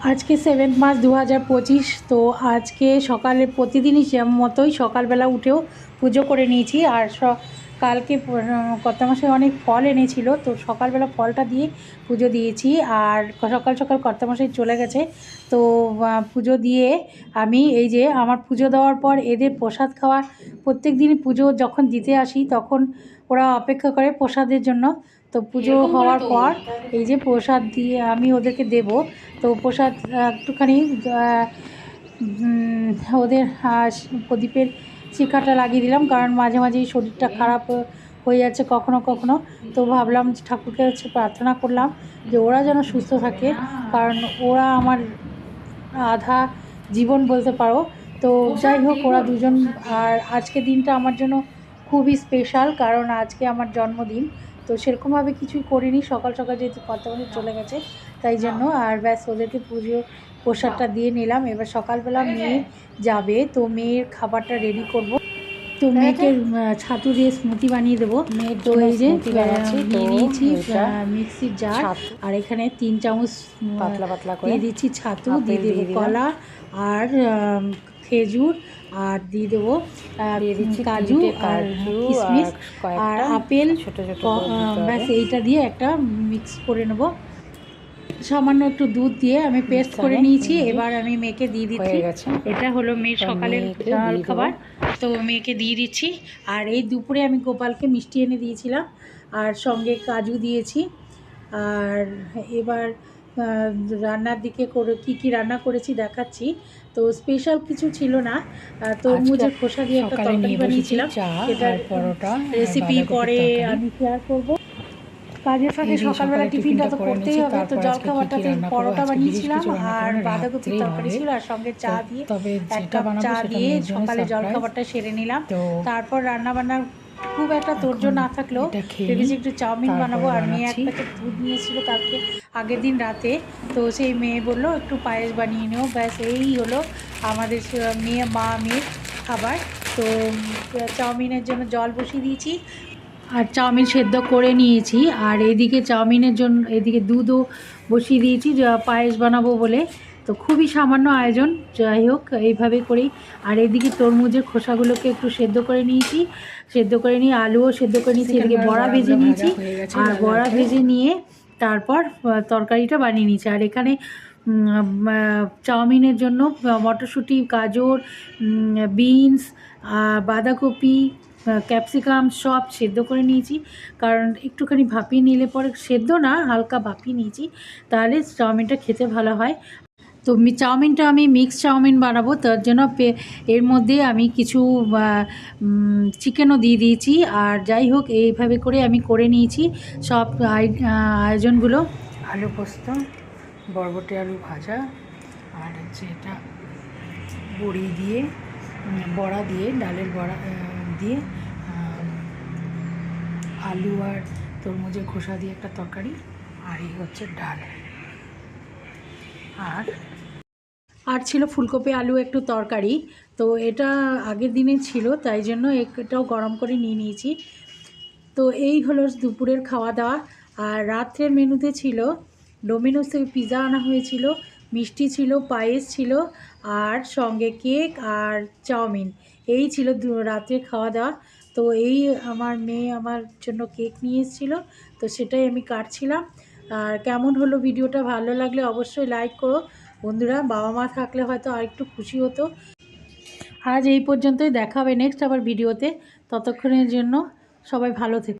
আজকে seventh March দু হাজার পঁচিশ, তো আজকে সকালে প্রতিদিনই মতোই সকালবেলা উঠেও পুজো করে নিয়েছি। আর কালকে কত মাসে অনেক ফল এনেছিল, তো সকালবেলা ফলটা দিয়ে পুজো দিয়েছি। আর সকাল সকাল কর্তামশাই চলে গেছে, তো পুজো দিয়ে আমি এই যে আমার পুজো দেওয়ার পর এদের প্রসাদ খাওয়া প্রত্যেক দিনই পুজো যখন দিতে আসি তখন ওরা অপেক্ষা করে প্রসাদের জন্য। তো পুজো হওয়ার পর এই যে প্রসাদ দিয়ে আমি ওদেরকে দেব। তো প্রসাদ একটুখানি ওদের প্রদীপের শিখাটা লাগিয়ে দিলাম। কারণ মাঝে মাঝেই শরীরটা খারাপ হয়ে যাচ্ছে কখনো কখনো। তো ভাবলাম ঠাকুরকে হচ্ছে প্রার্থনা করলাম যে ওরা যেন সুস্থ থাকে। কারণ ওরা আমার আধা জীবন বলতে পারো। তো যাই হোক ওরা দুজন আর আজকে দিনটা আমার জন্য খুবই স্পেশাল কারণ আজকে আমার জন্মদিন। তো সেরকমভাবে কিছুই করিনি। সকাল সকাল যেহেতু কর্তাবাড়ি চলে গেছে তাই জন্য আর ব্যাস ওদেরকে পুজো প্রসাদটা দিয়ে নিলাম। এবার সকালবেলা মেয়ে যাবে তো মেয়ের খাবারটা রেডি করব। তো মেয়েকে ছাতু দিয়ে স্মুতি বানিয়ে দেবো। মেয়ের তো এই যে নিয়ে নিয়েছি মিক্সির জার। আর এখানে তিন চামচ পাতলা পাতলা করে। দিয়ে দিচ্ছি ছাতু দিয়ে দেবো কলা। আর খেজুর আর দিয়ে দেবো কাজু আর কিশমিশ আর আপেল। ছোট ছোট ব্যাস এইটা দিয়ে একটা মিক্স করে নেব। সামান্য একটু দুধ দিয়ে আমি পেস্ট করে নিয়েছি এবার আমি মেয়েকে দিয়ে দিচ্ছি। এটা হলো মেয়ের সকালের জল খাবার। তো মেয়েকে দিয়ে দিচ্ছি। আর এই দুপুরে আমি গোপালকে মিষ্টি এনে দিয়েছিলাম। আর সঙ্গে কাজু দিয়েছি। আর এবার রান্নার দিকে করে কি কি রান্না করেছি দেখাচ্ছি। তো স্পেশাল কিছু ছিল না। তরমুজের খোসা দিয়ে একটা তরকারি বানিয়েছিলাম। সেটার পরোটা রেসিপি পরে আমি শেয়ার করব। কাজের ফাঁকে সকালবেলা টিফিনটা তো করতেই হবে। তো জল খাবারটাতে পরোটা বানিয়েছিলাম আর বাঁধাকপির তরকারি ছিল আর সঙ্গে চা দিয়ে তবে এক কাপ চা দিয়ে সকালে জল খাবারটা সেরে নিলাম। তারপর রান্না বান্নার খুব একটা তোর্য এখন না থাকলেও ভেবেছি একটু চাউমিন বানাবো। আর মেয়ে এক। প্যাকেট দুধ নিয়েছিল কালকে আগের দিন রাতে। তো সেই মেয়ে বলল একটু পায়েস বানিয়ে নিও। ব্যাস এই হলো আমাদের মেয়ে মা মেয়ের খাবার। তো চাউমিনের জন্য জল বসিয়ে দিয়েছি। আর চাউমিন সেদ্ধ করে নিয়েছি। আর এদিকে চাউমিনের জন্য এদিকে দুধও বসিয়ে দিয়েছি পায়েস বানাবো বলে। তো খুবই সামান্য আয়োজন যাই হোক এইভাবে করেই। আর এদিকে তরমুজের খোসাগুলোকে একটু সেদ্ধ করে নিয়েছি। সেদ্ধ করে নিয়ে আলুও সেদ্ধ করে নিয়েছি। এদিকে বড়া ভেজে নিয়েছি। আর বড়া ভেজে নিয়ে তারপর তরকারিটা বানিয়ে নিয়েছি। আর এখানে চাউমিনের জন্য মটরশুঁটি গাজর বিনস বাঁধাকপি ক্যাপসিকাম সব সেদ্ধ করে নিয়েছি। কারণ একটুখানি ভাপিয়ে নিলে পরে সেদ্ধ না হালকা ভাপিয়ে নিয়েছি। তাহলে চাউমিনটা খেতে ভালো হয়। তো চাউমিনটা আমি মিক্স চাউমিন বানাবো। তার জন্য এর মধ্যে আমি কিছু চিকেনও দিয়ে দিয়েছি। আর যাই হোক, এইভাবে করে আমি করে নিয়েছি। সব আয়োজনগুলো। আলু পোস্ত, বরবটি আলু ভাজা, আর হচ্ছে এটা বড়ি দিয়ে বড়া দিয়ে, ডালের বড়া দিয়ে আলু আর তরমুজের খোসা দিয়ে একটা তরকারি, আর এই হচ্ছে ডাল। আর? আর ছিল ফুলকপি, আলু, একটু তরকারি। তো এটা আগের দিনে ছিল, তাই জন্য এটাও গরম করে নিয়ে নিয়েছি। তো এই হলো দুপুরের খাওয়া দাওয়া। আর রাত্রের মেনুতে ছিল ডোমিনোস থেকে পিৎজা আনা হয়েছিল, মিষ্টি ছিল, পায়েস ছিল, আর সঙ্গে কেক আর চাউমিন। এই ছিল রাত্রের খাওয়া দাওয়া। তো এই আমার মেয়ে আমার জন্য কেক নিয়ে এসেছিল, তো সেটাই আমি কাটছিলাম। আর কেমন হলো ভিডিওটা ভালো লাগলে অবশ্যই লাইক করো। বন্ধুরা বাবা মা থাকলে হয়তো আর একটু খুশি হতো। আজ এই পর্যন্তই, দেখা হবে নেক্সট আবার ভিডিওতে। ততক্ষণের জন্য সবাই ভালো থেকো।